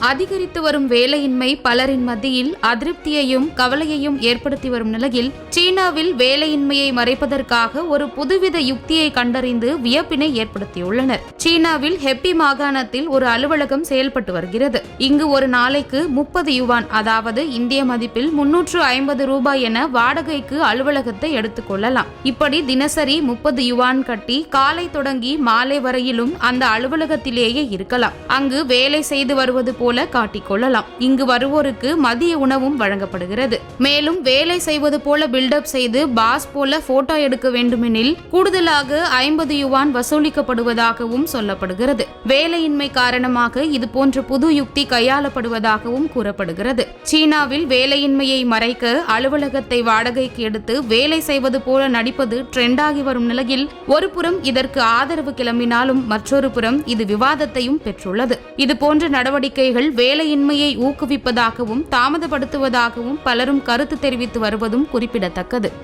அதிகரித்து வரும் வேலையின்மை பலரின் மத்தியில் அதிருப்தியையும் கவலையையும் ஏற்படுத்தி வரும் நிலையில் சீனாவில் வேலையின்மையை மறைப்பதற்காக ஒரு புதுவித யுக்தியை கண்டறிந்து வியப்பினை ஏற்படுத்தியுள்ளனர். சீனாவில் ஹெப்பி மாகாணத்தில் ஒரு அலுவலகம் செயல்பட்டு வருகிறது. இங்கு ஒரு நாளைக்கு முப்பது யுவான் அதாவது இந்திய மதிப்பில் முன்னூற்று ஐம்பது ரூபாய் என வாடகைக்கு அலுவலகத்தை எடுத்துக் கொள்ளலாம். இப்படி தினசரி முப்பது யுவான் கட்டி காலை தொடங்கி மாலை வரையிலும் அந்த அலுவலகத்திலேயே இருக்கலாம். அங்கு வேலை செய்து வருவது போல காட்டிக்கொள்ளலாம் இங்கு வருவோருக்கு மதிய உணவும் வழங்கப்படுகிறது. மேலும் வேலை செய்வது போல பில்டப் செய்து பாஸ் போல போட்டோ எடுக்க வேண்டுமெனில் கூடுதலாக ஐம்பது யுவான் வசூலிக்கப்படுவதாகவும் சொல்லப்படுகிறது. வேலையின்மை காரணமாக இது போன்ற புது யுக்தி கையாளப்படுவதாகவும் கூறப்படுகிறது. சீனாவில் வேலையின்மையை மறைக்க அலுவலகத்தை வாடகைக்கு எடுத்து வேலை செய்வது போல நடிப்பது ட்ரெண்டாகி வரும் நிலையில் ஒருபுறம் இதற்கு ஆதரவு கிளம்பினாலும் மற்றொரு புறம் இது விவாதத்தையும் பெற்றுள்ளது. இது போன்ற நடவடிக்கைகள் வேலையின்மையை ஊக்குவிப்பதாகவும் தாமதப்படுத்துவதாகவும் பலரும் கருத்து தெரிவித்து வருவதும் குறிப்பிடத்தக்கது.